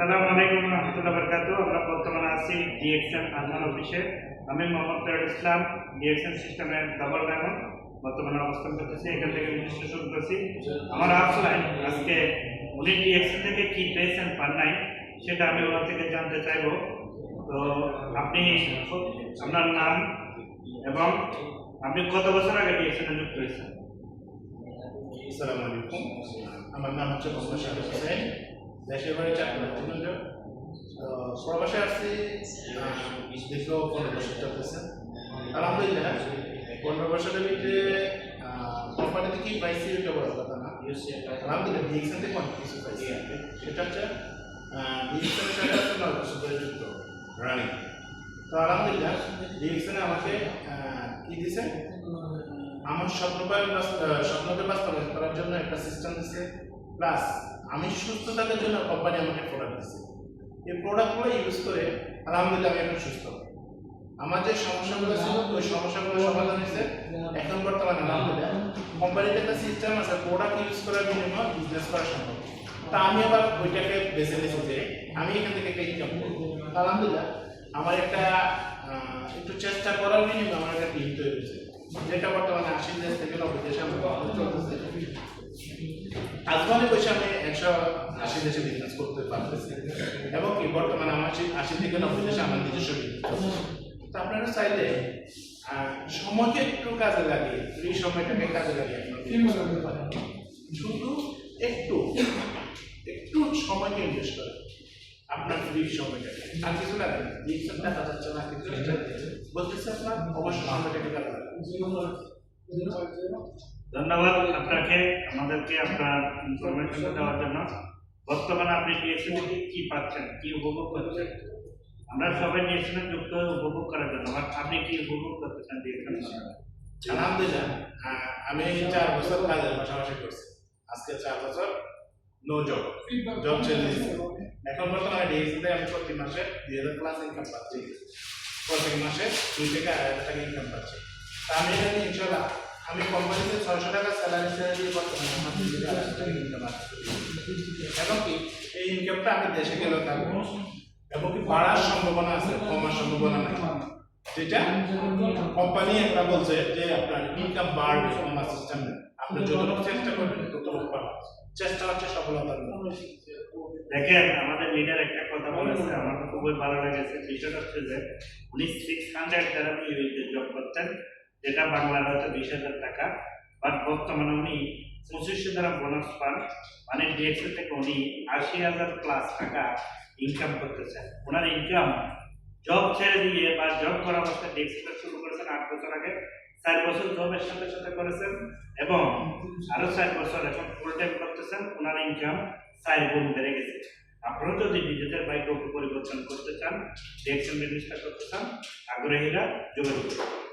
সালাম আলাইকুম রহমতুল্লাহ বরকাতু আমরা বর্তমানে আছি ডিএক্সএন আজমান অফিসে। আমি মোহাম্মদ তৈরুল ইসলাম ডিএক্সএন সিস্টেমের ডাবল ডায়মন্ড। বর্তমানে অবস্থান করতেছি, এখান থেকে শুরু করছি। আমার আফলাইন আজকে উনি ডিএক্সএন থেকে কি পেয়েছেন পান নাই, সেটা আমি ওনার থেকে জানতে চাইব। তো আপনি, আপনার নাম এবং আপনি কত বছর আগে ডিএক্সএনে যুক্ত হয়েছেন? আসসালামু আলাইকুম। আমার নাম হচ্ছে মোহাম্মদ শাহিদ হোসেন। দেশের বাড়ি চাকরি প্রবাসে আসছি দীর্ঘ পনেরো বছর চলতেছে। আলহামদুলিল্লাহ পনেরো বছরের ভিতরে কোম্পানিতে কি পাইছি ওটা বড় কথা না। আলহামদুলিল্লাহ ডিএক্সএন থেকে অনেক কিছু পাইছি। সেটা হচ্ছে ডিএক্সএনের সাথে আছে নয় বছর ধরে যুক্ত রানিং তো আলহামদুলিল্লাহ ডিএক্সএনে আমাকে কি দিছে? আমার স্বপ্নবায়ন স্বপ্নকে বাস্তবায়ন করার জন্য একটা সিস্টেম দিচ্ছে প্লাস আমি সুস্থ থাকার জন্য কোম্পানি আমাকে প্রোডাক্ট দিচ্ছে এই প্রোডাক্টগুলো ইউজ করে আলহামদুলিল্লাহ আমি এখন সুস্থ। আমার যে সমস্যাগুলো ছিল, ওই সমস্যাগুলো সমাধান হয়েছে। এখন বর্তমানে আলহামদুলিল্লাহ কোম্পানিতে একটা সিস্টেম আছে প্রোডাক্ট ইউজ করার বিনিময়ে বিজনেস করা সম্ভব। তা আমি আবার ওইটাকে বেছে নিয়েছি যে আমি এখান থেকে একটা ইনকাম করব আলহামদুলিল্লাহ আমার একটা একটু চেষ্টা করার বিনিময়ে আমার একটা টিম তৈরি হয়েছে। যেটা বর্তমানে আশি দেশ থেকে নব্বই দেশে আমরা আজমানে বসে আমি একশো আশি দেশে বিজনেস করতে পারতেছি। এবং কি বর্তমানে আমার আশি- থেকে নব্বই দেশে আমার নিজস্ব আছে। তো আপনারা চাইলে সময়কে একটু কাজে লাগিয়ে ফ্রি সময়টাকে কাজে লাগিয়ে। শুধু একটু একটু সময়কে ইনভেস্ট করেন। আপনার ফ্রি সময়টাকে। আর কিছু লাগে বিজনেস দেখা যাচ্ছে না কিছু বলতেছে আপনার অবশ্যই সময়টাকে কাজে লাগান। ধন্যবাদ আপনাকে, আমাদেরকে আপনার ইনফরমেশন দেওয়ার জন্য। বর্তমানে আপনি ডিএসএন থেকে কি পাচ্ছেন, কি উপভোগ করছেন? আমরা সবাই ডিএসএন যুক্ত উপভোগ করার জন্য আপনি কি উপভোগ করতেছেন ডিএসএন আলহামদুলিল্লাহ আমি চার বছর কাজের পাশাপাশি করছি। আজকে চার বছর নো জব জব ছেড়ে এখন বর্তমানে ডিএসিতে আমি প্রতি মাসে দুই হাজার প্লাস ইনকাম পাচ্ছি। প্রত্যেক মাসে দুই থেকে আড়াই হাজার টাকা ইনকাম পাচ্ছি। তা আমি এখানে ইনশাল্লাহ আমি কোম্পানিতে ছয়শো টাকা স্যালারি আসছে এবং কি, এই ইনকামটা আমি দেশে গেলেও থাকব এবং কি বাড়ার সম্ভাবনা আছে, কমার সম্ভাবনা নাই। যেটা কোম্পানি একটা বলছে যে আপনার ইনকাম বাড়বে আমার সিস্টেম আপনি যতটুকু চেষ্টা করবেন ততটুকু পাবেন। চেষ্টা হচ্ছে সফলতার মূল। দেখেন, আমাদের লিডার একটা কথা বলেছে, আমার খুবই ভালো লেগেছে। বিষয়টা হচ্ছে যে উনি সিক্স হান্ড্রেড দ্বারা জব করতেন। যেটা বাংলার হয়তো বিশ হাজার টাকা বাট বর্তমানে উনি পঁচিশশো দ্বারা বোনাস পান মানে ডিএক্সএ থেকে উনি আশি হাজার প্লাস টাকা ইনকাম করতেছেন। ওনার ইনকাম জব ছেড়ে দিয়ে বা জব করা অবস্থায় ডিএক্সএ শুরু করেছেন আট বছর আগে, চার বছর জবের সাথে সাথে করেছেন এবং আরও চার বছর এখন ফুল টাইম করতেছেন। ওনার ইনকাম চার গুণ বেড়ে গেছে। আপনারা যদি নিজেদের বাইক পরিবর্তন করতে চান ডিএক্সএন বিজনেসটা করতে চান, আগ্রহীরা যোগাযোগ করুন।